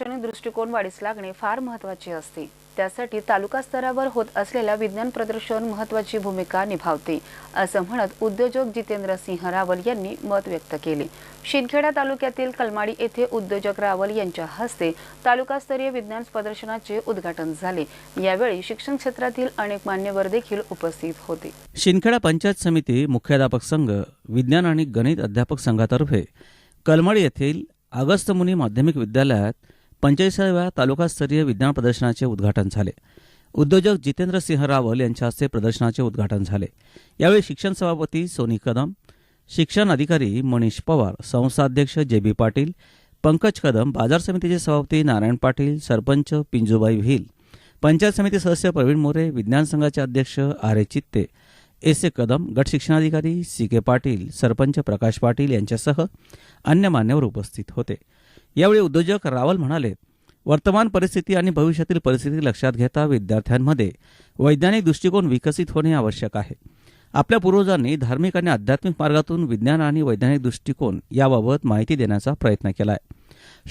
शैक्षणिक दृष्टिकोन वाढीस लागणे फार महत्त्वाचे असते. त्यासाठी तालुका स्तरावर होत असलेल्या विज्ञान प्रदर्शन महत्वाची भूमिका निभावते असं म्हणत उद्योजक जितेंद्र सिंह रावल यांनी मत व्यक्त केले. शिंदखेडा तालुक्यातील कलमाडी येथे उद्योजक रावल यांच्या हस्ते तालुकास्तरीय विज्ञान प्रदर्शनाचे उद्घाटन झाले. यावेळी शिक्षण क्षेत्रातील अनेक मान्यवर देखील उपस्थित होते. शिंदखेडा पंचायत समिती मुख्याध्यापक संघ विज्ञान आणि गणित अध्यापक संघातर्फे कलमडी येथील अगस्तमुनी माध्यमिक विद्यालयात पंचेचाळीसाव्या तालुकास्तरीय विज्ञान प्रदर्शनाचे उद्घाटन झाले. उद्योजक जितेंद्र सिंह रावल यांच्या हस्ते प्रदर्शनाचे उद्घाटन झाले. यावेळी शिक्षण सभापती सोनी कदम शिक्षण अधिकारी मनीष पवार संस्थाध्यक्ष जे बी पाटील पंकज कदम बाजार समितीचे सभापती नारायण पाटील सरपंच पिंजूबाई व्हील पंचायत समिती सदस्य प्रवीण मोरे विज्ञान संघाचे अध्यक्ष आर ए चित्ते एस ए कदम गट शिक्षणाधिकारी सी के पाटील सरपंच प्रकाश पाटील यांच्यासह अन्य मान्यवर उपस्थित होते. यावेळी उद्योजक रावल म्हणाले वर्तमान परिस्थिती आणि भविष्यातील परिस्थिती लक्षात घेता विद्यार्थ्यांमध्ये वैज्ञानिक दृष्टिकोन विकसित होणे आवश्यक आहे. आपल्या पूर्वजांनी धार्मिक आणि आध्यात्मिक मार्गातून विज्ञान आणि वैज्ञानिक दृष्टिकोन याबाबत माहिती देण्याचा प्रयत्न केला आहे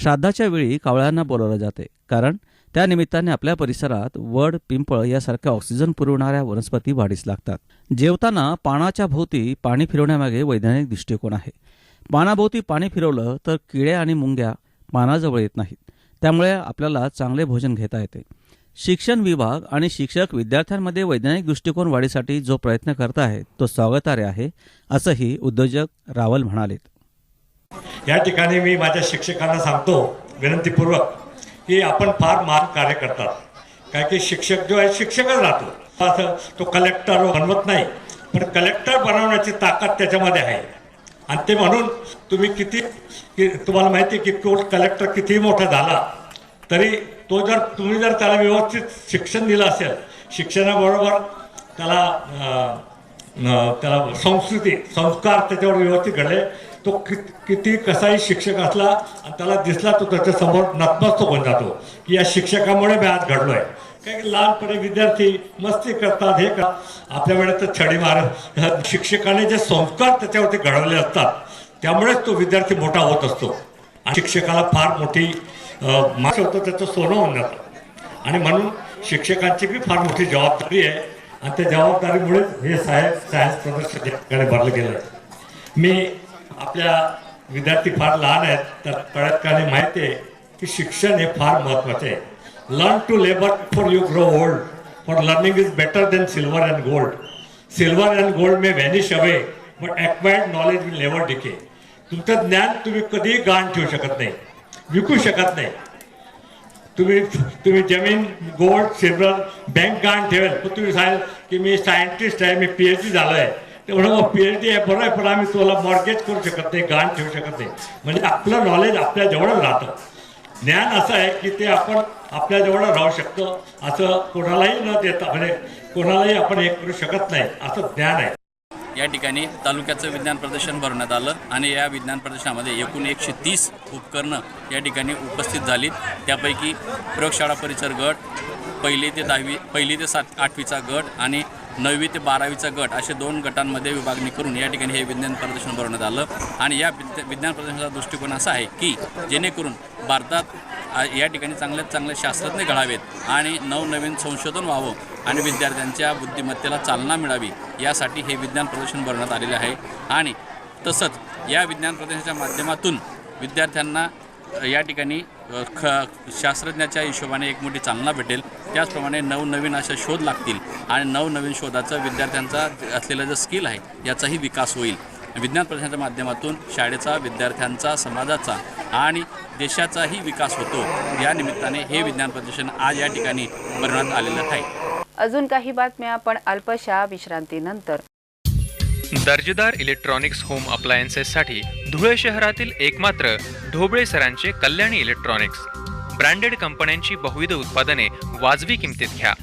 श्राद्धाच्या वेळी कावळ्यांना बोलवलं जाते कारण त्या निमित्ताने आपल्या परिसरात वड पिंपळ यासारख्या ऑक्सिजन पुरवणाऱ्या वनस्पती वाढीस लागतात. जेवताना पानाच्या भोवती पाणी फिरवण्यामागे वैज्ञानिक दृष्टिकोन आहे. पानाभोवती पाणी फिरवलं तर किडे आणि मुंग्या पानाजवळ येत नाहीत. त्यामुळे आपल्याला चांगले भोजन घेता येते. शिक्षण विभाग आणि शिक्षक विद्यार्थ्यांमध्ये वैज्ञानिक दृष्टिकोन वाढीसाठी जो प्रयत्न करत आहेत तो स्वागतार्ह आहे असंही उद्योजक रावल म्हणाले या ठिकाणी मी माझ्या शिक्षकांना सांगतो विनंतीपूर्वक की आपण फार महान कार्य करतात. काय की शिक्षक जो आहे शिक्षकच राहतो. असं तो कलेक्टर बनवत नाही पण कलेक्टर बनवण्याची ताकद त्याच्यामध्ये आहे. आणि ते म्हणून तुम्ही किती की तुम्हाला माहिती की तो कलेक्टर कितीही मोठा झाला तरी तो जर तुम्ही जर त्याला व्यवस्थित शिक्षण दिलं असेल शिक्षणाबरोबर त्याला त्याला संस्कृती संस्कार त्याच्यावर व्यवस्थित घडले तो कि किती कसाही शिक्षक असला आणि त्याला दिसला तो त्याच्यासमोर नतमस्तक होऊन जातो की या शिक्षकामुळे मी आज घडलो आहे काही लहानपणी विद्यार्थी मस्ती करतात हे का आपल्या वेळेत तर छडी मार शिक्षकाने जे संस्कार त्याच्यावरती घडवले असतात त्यामुळेच तो विद्यार्थी मोठा होत असतो. आणि शिक्षकाला फार मोठी अं, मास होतं त्याचं सोनं होऊन जातं. आणि म्हणून शिक्षकांची बी फार मोठी जबाबदारी आहे. आणि त्या जबाबदारीमुळेच हे साहेब सायन्स प्रदर्शन ठिकाणी भरलं गेलं. मी आपल्या विद्यार्थी फार लहान आहेत तर कळतकाने माहिती आहे की शिक्षण हे फार महत्त्वाचे आहे. Learn to labour for you grow old for learning is better than silver and gold silver and gold may vanish away but acquired knowledge will never decay तुमचं ज्ञान तुम्ही कधीही गाण ठेवू शकत नाही. विकू शकत नाही. तुम्ही तुम्ही जमीन गोल्ड सिल्वर बँक गाण ठेवेल पण तुम्ही सांगाल की मी सायंटिस्ट आहे मी पी एच डी झालो आहे ते म्हणून पी एच डी आहे बरं आहे पण आम्ही तुला मॉर्गेज करू शकत नाही गाण ठेवू शकत नाही. म्हणजे आपलं नॉलेज आपल्या जवळच राहतं. ज्ञान असं आहे की ते आपण आपल्या जवळ राहू शकतो असं कोणालाही न देता म्हणजे कोणालाही आपण हे करू शकत नाही असं ज्ञान आहे. या ठिकाणी तालुक्याचं विज्ञान प्रदर्शन भरवण्यात आलं आणि या विज्ञान प्रदर्शनामध्ये एकूण एकशे तीस उपकरणं या ठिकाणी उपस्थित झाली त्यापैकी प्रयोगशाळा परिसर गट पहिली ते दहावी पहिली ते सात आठवीचा गट आणि नववी ते बारावीचा गट असे दोन गटांमध्ये विभागणी करून या ठिकाणी हे विज्ञान प्रदर्शन भरवण्यात आलं. आणि या विज्ञान प्रदर्शनाचा दृष्टिकोन असा आहे की जेणेकरून भारतात या ठिकाणी चांगल्यात चांगले शास्त्रज्ञ घडावेत आणि नवनवीन संशोधन व्हावं आणि विद्यार्थ्यांच्या बुद्धिमत्तेला चालना मिळावी यासाठी हे विज्ञान प्रदर्शन भरवण्यात आलेले आहे. आणि तसंच या विज्ञान प्रदर्शनाच्या माध्यमातून विद्यार्थ्यांना या ठिकाणी ख शास्त्रज्ञाच्या हिशोबाने एक मोठी चालना भेटेल. त्याचप्रमाणे नवनवीन अशा शोध लागतील आणि नवनवीन शोधाचा विद्यार्थ्यांचा असलेला जो स्किल आहे याचाही विकास होईल. विज्ञान प्रदर्शनाच्या माध्यमातून शाळेचा विद्यार्थ्यांचा समाजाचा आणि देशाचाही विकास होतो. या निमित्ताने हे विज्ञान प्रदर्शन आज या ठिकाणी भरवण्यात आलेलं आहे. अजून काही बातम्या पण अल्पशा विश्रांतीनंतर. दर्जेदार इलेक्ट्रॉनिक्स होम अप्लायन्सेससाठी धुळे शहरातील एकमात्र ढोबळे सरांचे कल्याणी इलेक्ट्रॉनिक्स ब्रँडेड कंपन्यांची बहुविध उत्पादने वाजवी किमतीत घ्या.